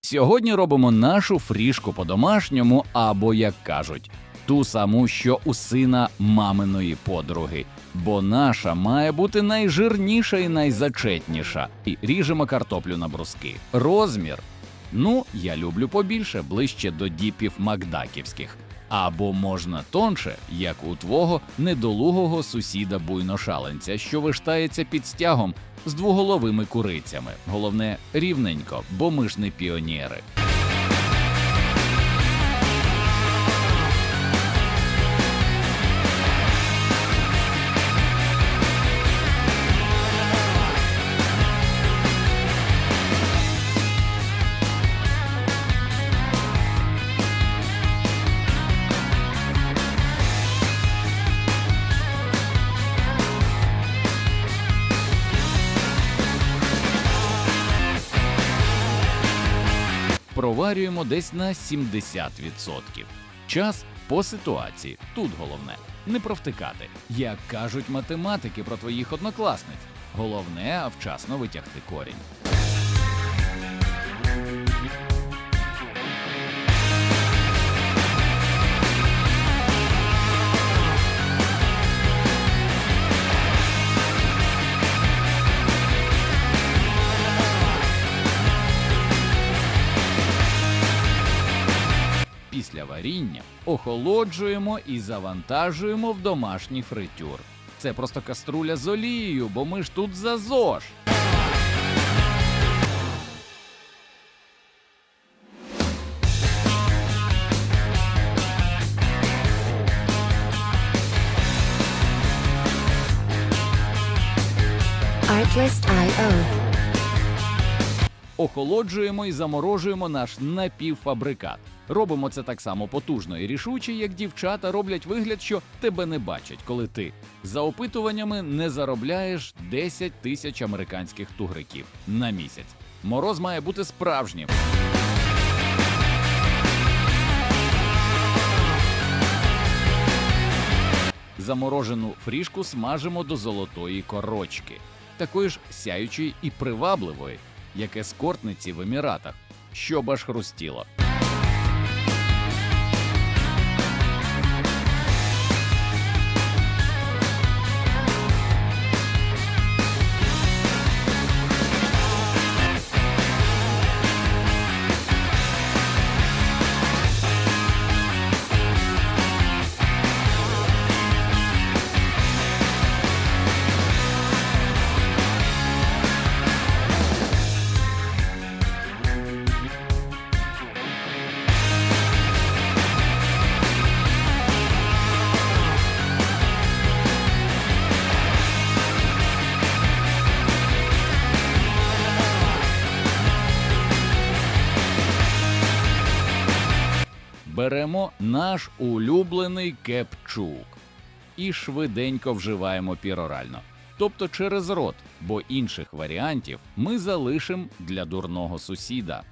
Сьогодні робимо нашу фрішку по-домашньому, або, як кажуть, ту саму, що у сина маминої подруги. Бо наша має бути найжирніша і найзачетніша. І ріжемо картоплю на бруски. Розмір. Ну, я люблю побільше, ближче до діпів макдаківських. Або можна тонше, як у твого недолугого сусіда буйношаленця, що виштається під стягом з двоголовими курицями. Головне рівненько, бо ми ж не піонери. Проварюємо десь на 70%. Час по ситуації. Тут головне не провтикати. Як кажуть математики про твоїх однокласниць. Головне вчасно витягти корінь. Після варіння охолоджуємо і завантажуємо в домашній фритюр. Це просто каструля з олією, бо ми ж тут за ЗОЖ. Artlist.io. Охолоджуємо і заморожуємо наш напівфабрикат. Робимо це так само потужно і рішуче, як дівчата роблять вигляд, що тебе не бачать, коли ти за опитуваннями не заробляєш 10 тисяч американських тугриків на місяць. Мороз має бути справжнім. Заморожену фрішку смажимо до золотої корочки, такої ж сяючої і привабливої, як ескортниці в еміратах, щоб аж хрустіло. Беремо наш улюблений кепчук і швиденько вживаємо пірорально, тобто через рот, бо інших варіантів ми залишимо для дурного сусіда.